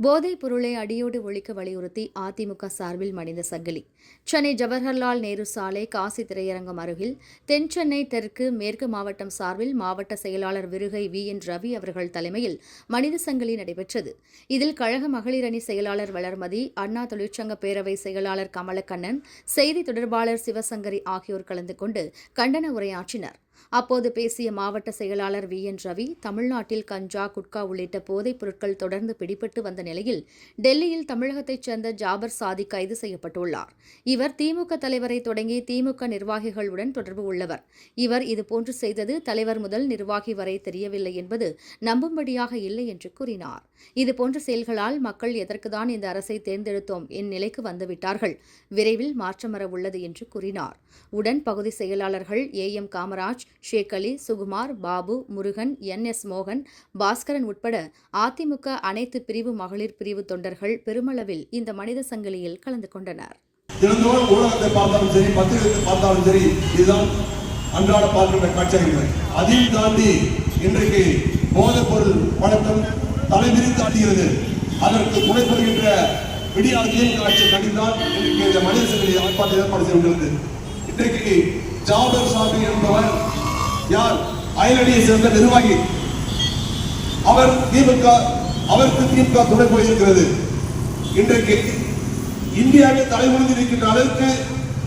போதைப் பொருளை அடியோடு ஒழிக்க வலியுறுத்தி அதிமுக சார்பில் மனித சங்கிலி. சென்னை ஜவஹர்லால் நேரு சாலை காசி திரையரங்கம் அருகில் தென் சென்னை தெற்கு மேற்கு மாவட்டம் சார்பில் மாவட்ட செயலாளர் விருகை வி. என். ரவி அவர்கள் தலைமையில் மனித சங்கிலி நடைபெற்றது. இதில் கழக மகளிர் அணி செயலாளர் வளர்மதி அண்ணா தொழிற்சங்க பேரவை செயலாளர் கமலக்கண்ணன் செய்தி தொடர்பாளர் சிவசங்கரி ஆகியோர் கலந்து கொண்டு கண்டன உரையாற்றினர். அப்போது பேசிய மாவட்ட செயலாளர் வி. என். ரவி தமிழ்நாட்டில் கஞ்சா குட்கா உள்ளிட்ட போதைப் பொருட்கள் தொடர்ந்து பிடிபட்டு வந்த நிலையில் டெல்லியில் தமிழகத்தைச் சேர்ந்த ஜாபர் சாதி கைது செய்யப்பட்டுள்ளார். இவர் திமுக தலைவரை தொடங்கி திமுக நிர்வாகிகளுடன் தொடர்பு உள்ளவர். இவர் இதுபோன்று செய்தது தலைவர் முதல் நிர்வாகி வரை தெரியவில்லை என்பது நம்பும்படியாக இல்லை என்று கூறினார். இதுபோன்ற செயல்களால் மக்கள் எதற்குதான் இந்த அரசை தேர்ந்தெடுத்தோம் என் நிலைக்கு வந்துவிட்டார்கள். விரைவில் மாற்றம் வர உள்ளது என்று கூறினார். உடன் பகுதி செயலாளர்கள் A. M. Kamaraj Raj Sheikh Ali Sukumar Babu Murugan N. S. மோகன் பாஸ்கரன் உட்பட அதிமுக அனைத்து பிரிவு மகளிர் பிரிவு தொண்டர்கள் பெருமளவில் இந்த மனித சங்கிலியில் கலந்து கொண்டனர். தினந்தோறும் ஊடகத்தை பார்த்தாலும் சரி பத்திரிகை பார்த்தாலும் சரி இதுதான் அன்றாட பார்க்கின்ற காட்சிகள் அதையும் தாண்டி இன்றைக்கு போதைப் பொருள் பழக்கம் தலைவிரித்து ஆடுகிறது அதற்கு துணை புரிகின்ற விடியாதையும் காட்சி கண்டித்தான் இன்றைக்கு இந்த மனித சங்கிலி ஆர்ப்பாட்டம் ஏற்பாடு செய்துள்ளது இன்றைக்கு ஜாபர் சாபி என்பவர் யார்? அயலடியை சேர்ந்த நிர்வாகி. அவர் திமுக அவருக்கு திமுக துணை போயிருக்கிறது. இன்றைக்கு இந்தியாவில் தலைமுடிந்து இருக்கின்ற அளவுக்கு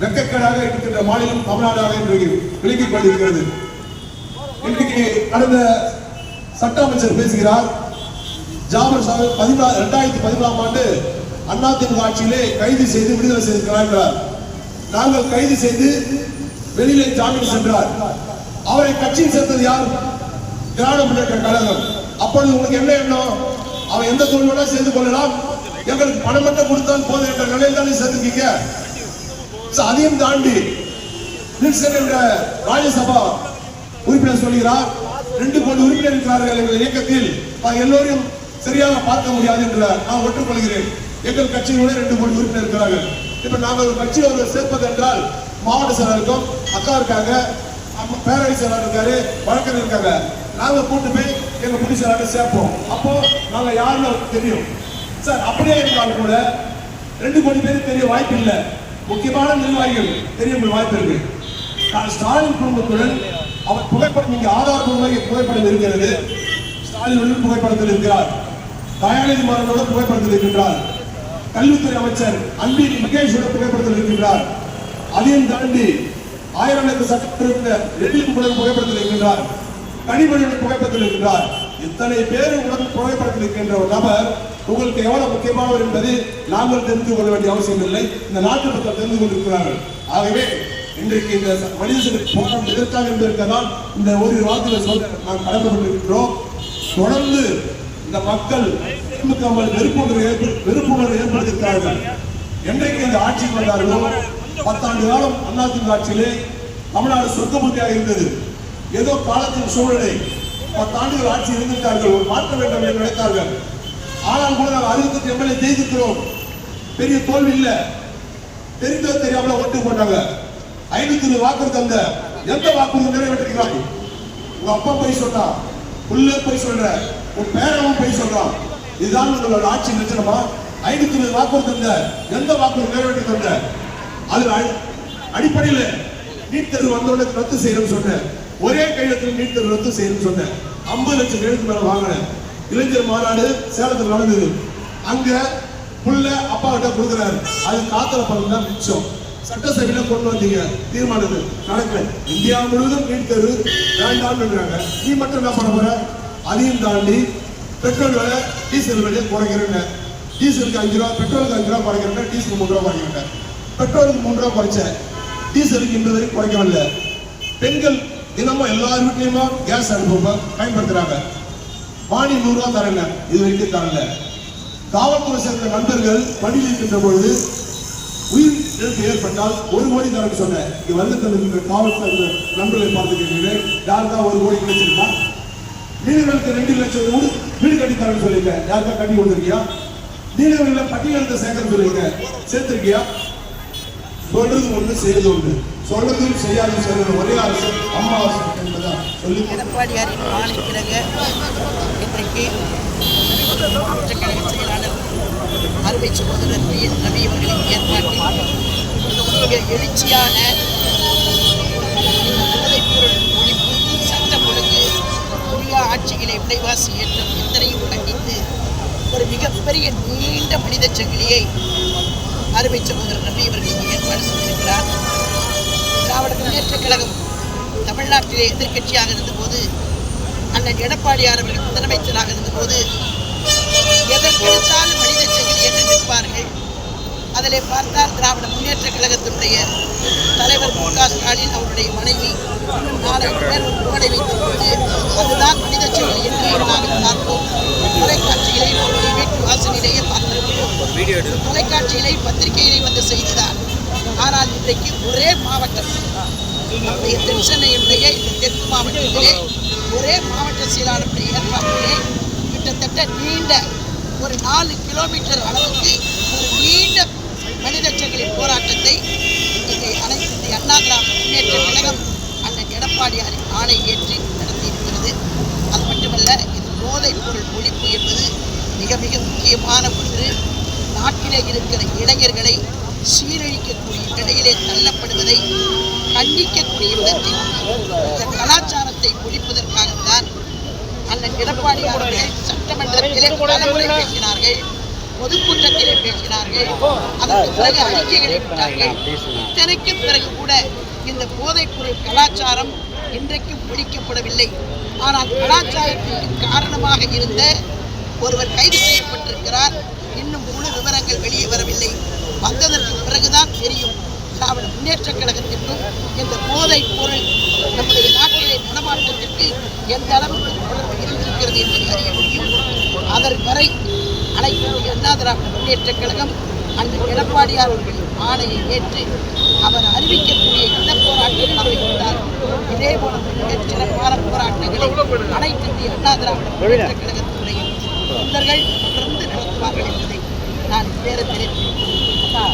வெக்கக்கடாக இருக்கின்ற மாநிலம் தமிழ்நாடாக இன்றைக்கு விளங்கிக் கொண்டிருக்கிறது. இன்றைக்கு கடந்த சட்ட அமைச்சர் பேசுகிறார். ஜாபர் சாஹிப் பதினா இரண்டாயிரத்தி பதினாலாம் ஆண்டு அதிமுக ஆட்சியிலே கைது செய்து விடுதலை செய்திருக்கிறார் நாங்கள் கைது செய்து வெளியிலே ஜாமீன் சென்றார். அவரை கட்சியில் சேர்த்தது யார்? திராவிட முன்னேற்ற கழகம். அப்பொழுது உங்களுக்கு என்ன எண்ணம்? அவன் எந்த தொழிலோட சேர்ந்து கொள்ளலாம்? எங்களுக்கு பணம் மட்டும் கொடுத்தால் போதும் என்ற நிலையில் தானே சேர்த்துக்கீங்க அதையும் தாண்டி என்ற ராஜ்யசபா உறுப்பினர் சொல்கிறார் ரெண்டு கோடி உறுப்பினர் இருக்கிறார்கள் எங்கள் இயக்கத்தில். நான் எல்லோரையும் சரியாக பார்க்க முடியாது என்று நான் ஒற்றுக்கொள்கிறேன். எங்கள் கட்சியினுடைய ரெண்டு கோடி உறுப்பினர் இருக்கிறார்கள். இப்ப நாங்கள் ஒரு கட்சியில் ஒரு சேர்ப்பது என்றால் மாவட்ட செயலருக்கும் அக்கா இருக்காங்க பேரவை செயலாளர் இருக்காரு வழக்கறிஞர் இருக்காங்க. நாங்க கூட்டு போய் எங்க புடி செயலாளர் சேர்ப்போம். அப்போ நாங்க யாருன்னு அவருக்கு தெரியும். சார் அப்படியே இருந்தாலும் கூட ரெண்டு கோடி பேருக்கு தெரிய வாய்ப்பு இல்லை. முக்கியமான நிர்வாகிகள் தெரிய வாய்ப்பு இருக்கு. ஸ்டாலின் குடும்பத்துடன் அவர் புகைப்படம் இங்கே ஆதாரப்பூர்வமாக புகைப்படம் இருக்கிறது. ஸ்டாலின் புகைப்படத்தில் இருக்கிறார். தயாநிதி மாறனோட புகைப்படத்தில் இருக்கின்றார். கல்வித்துறை அமைச்சர் அன்பின் மகேஷோட புகைப்படத்தில் இருக்கின்றார். அதையும் தாண்டி ஆயிரம் லட்சம் சட்டத்திற்கு எழில் உடல் புகைப்படத்தில் இருக்கின்றார் கனிமொழியுடன் புகைப்படத்தில் இருக்கின்றார் இத்தனை பேர் உடல் புகைப்படத்தில் இருக்கின்ற ஒரு நபர் உங்களுக்கு எவ்வளவு முக்கியமானவர் என்பதை நாங்கள் தெரிந்து கொள்ள வேண்டிய அவசியம் இல்லை. இந்த நாட்டு மக்கள் தெரிந்து கொண்டிருக்கிறார்கள். ஆகவே இன்றைக்கு இந்த மனித போராட்டம் எதற்காக என்பதற்காக இந்த ஒரு வார்த்தைகளை சொல்ல நாம் கடமைப்பட்டிருக்கிறோம் தொடர்ந்து இந்த மக்கள் திமுக வெறுப்புணர்வு ஏற்ப- வெறுப்புணர்வு ஏற்படுத்தியிருக்கிறார்கள் என்றைக்கு இந்த ஆட்சிக்கு வந்தார்களோ பத்தாண்டு காலம் அதிமுக ஆட்சியிலே தமிழ்நாடு சொர்க்கபூர்த்தியாக இருந்தது. ஏதோ காலத்தின் சூழ்நிலை பத்தாண்டுகள் ஆட்சி இருந்திருக்கார்கள் ஒரு மாற்ற வேண்டும் என்று நினைத்தார்கள். ஆனால் கூட நாங்கள் அறுபத்தெட்டு எம்எல்ஏ ஜெயித்திருக்கிறோம். பெரிய தோல்வி இல்லை. தெரிந்தோ தெரியாமல ஓட்டு போட்டாங்க. ஐநூத்தி இருபது வாக்கு தந்த எந்த வாக்குறுதி நிறைவேற்றிருக்கிறாங்க உங்க அப்பா போய் சொன்னா புள்ள போய் சொல்ற உன் பேரவும் போய் சொல்றான் இதுதான் உங்களோட ஆட்சி நிச்சயமா ஐநூத்தி இருபது வாக்குறுதி தந்த எந்த வாக்குறுதி நிறைவேற்றி தந்த? அது அடி- நீட் தேர்வு வந்தோடனே ரத்து செய்யணும் சொன்னேன். ஒரே கையெழுத்தில் நீட் தேர்வு ரத்து செய்யணும் சொன்னேன். ஐம்பது லட்சம் கையெழுத்து மேல வாங்கினேன். இளைஞர் மாநாடு சேலத்தில் நடந்தது. அங்க புள்ள அப்பா கிட்ட கொடுக்குறாரு. அது காத்தல பணம் தான் மிச்சம். சட்டசபையில கொண்டு வந்தீங்க. தீர்மானது நடக்கல. இந்தியா முழுவதும் நீட் தேர்வு வேண்டாம்ன்றாங்க. நீ மட்டும் என்ன பண்ண போற? அதையும் தாண்டி பெட்ரோல் விலை டீசல் விலையை குறைக்கிறேன்னு. டீசலுக்கு அஞ்சு ரூபா பெட்ரோலுக்கு அஞ்சு ரூபா குறைக்கிறேன் டீசல் மூணு ரூபா குறைக்கிறேன் பெட்ரோலுக்கு மூன்று ரூபா குறைச்சேன். டீசலுக்கு இன்று வரைக்கும் குறைக்கவில்லை. பெண்கள் தினமும் எல்லார் வீட்லையுமா கேஸ் அடுப்பு பயன்படுத்துறாங்க. மானி நூறுரூவா தரேங்க. இது வரைக்கும் தரல. காவல்துறை சேர்ந்த நண்பர்கள் பணியில் இருக்கின்ற பொழுது உயிர் இழப்பு ஏற்பட்டால் ஒரு கோடி தரேன் சொன்னேன். இங்க வந்து தந்திருக்கிற காவல்துறை நண்பர்களை பார்த்து கேட்கிறேன். யாருக்கா ஒரு கோடி கிடைச்சிருக்கா? மீனவர்களுக்கு ரெண்டு லட்சம் வீடு வீடு கட்டி தரேன்னு சொல்லியிருக்கேன். யாருக்கா கட்டி கொடுத்துருக்கியா? மீனவர்களை பட்டியலத்தை சேர்க்க சொல்லியிருக்கேன். சேர்த்திருக்கியா? சொல்றது ஒன்று செய்யறது ஒன்று சொல்றதும் செய்யாது செய்யறது ஒரே அரசு அம்மா அரசு என்பதா சொல்லி எடப்பாடியாரின் ஆணைக்கிழங்க இன்றைக்கு கழக செயலாளர் ரவி அவர்களின் ஏற்பாட்டில் மிக எழுச்சியான போதைப்பொருள் ஒழிப்பு சட்டம் ஒழுங்கு கொரியா ஆட்சிகளை விலைவாசி ஏற்றம் எத்தனையும் கண்டித்து ஒரு மிகப்பெரிய நீண்ட மனித சங்கிலியை அருமை சகோதரர் ரவி அவர்கள் ஏற்பாடு செய்திருக்கிறார். திராவிட முன்னேற்றக் கழகம் தமிழ்நாட்டிலே எதிர்க்கட்சியாக இருந்தபோது அண்ணன் எடப்பாடியார் அவர்கள் முதலமைச்சராக இருந்தபோது எதற்கெடுத்தாலும் மனித சங்கிலி என்று நிற்பார்கள். அதிலே பார்த்தால் திராவிட முன்னேற்ற கழகத்தினுடைய தலைவர் மு க ஸ்டாலின் அவருடைய மனைவி இன்னும் நாலு பேர் ஒரு போர்டை வைத்திருப்பது அதுதான் மனித சங்கிலி என்று நாங்கள் பார்த்தோம் தொலைக்காட்சியிலே நம்முடைய வீட்டு வாசலிலேயே பார்த்திருக்கிறோம் தொலைக்காட்சியிலே பத்திரிகையிலே வந்த செய்திதான். ஆனால் இன்றைக்கு ஒரே மாவட்டம். நம்முடைய தென் சென்னையினுடைய இந்த தெற்கு மாவட்டத்திலே ஒரே மாவட்ட செயலாளருடைய ஏற்பாட்டிலே கிட்டத்தட்ட நீண்ட ஒரு நாலு கிலோமீட்டர் அளவுக்கு ஒரு நீண்ட மனித சங்கிலி போராட்டத்தை இங்கே அனைத்து அண்ணா திராவிட முன்னேற்ற கழகம் அண்ணன் எடப்பாடியாரின் ஆணை ஏற்றி நடத்தியிருக்கிறது அது மட்டுமல்ல இது போதைப் பொருள் ஒழிப்பு என்பது மிக மிக முக்கியமான ஒன்று நாட்டிலே இருக்கிற இளைஞர்களை சீரழிக்கக்கூடிய நிலையிலே தள்ளப்படுவதை கண்டிக்கக்கூடிய விதத்தில் இந்த கலாச்சாரத்தை ஒழிப்பதற்காகத்தான் அண்ணன் எடப்பாடி அவர்கள் சட்டமன்றத்திலே பலமுறை பேசினார்கள் பொதுக்கூட்டத்திலே பேசினார்கள் அதற்கு பிறகு அறிக்கைகளை விட்டார்கள். இத்தனைக்கும் பிறகு கூட இந்த போதைப்பொருள் கலாச்சாரம் இன்றைக்கும் ஒழிக்கப்படவில்லை. ஆனால் கலாச்சாரத்திற்கு காரணமாக இருந்த ஒருவர் கைது செய்யப்பட்டிருக்கிறார். இன்னும் முழு விவரங்கள் வெளியே வரவில்லை. வந்ததற்கு பிறகுதான் தெரியும். திராவிட முன்னேற்ற கழகத்திற்கும் இந்த போதைப் பொருள் நம்முடைய நாட்டிலே நடமாட்டத்திற்கு எந்த அளவுக்கு தொடர்பு இருந்திருக்கிறது என்பதை அறிய முடியும். அதற்கு வரை அனைத்து அண்ணா திராவிட முன்னேற்ற கழகம் அன்று எடப்பாடியார் அவர்களின் ஆணையை ஏற்று அவர் அறிவிக்கக்கூடிய இந்த போராட்டங்கள் அமைக்கின்றார் இதே போல மிகச் சிறப்பான போராட்டங்களை அனைத்து இந்திய அண்ணா திராவிட முன்னேற்ற கழகத்தினுடைய தொண்டர்கள் தொடர்ந்து நடத்துவார்கள் என்பதை நான் நேரத்தில்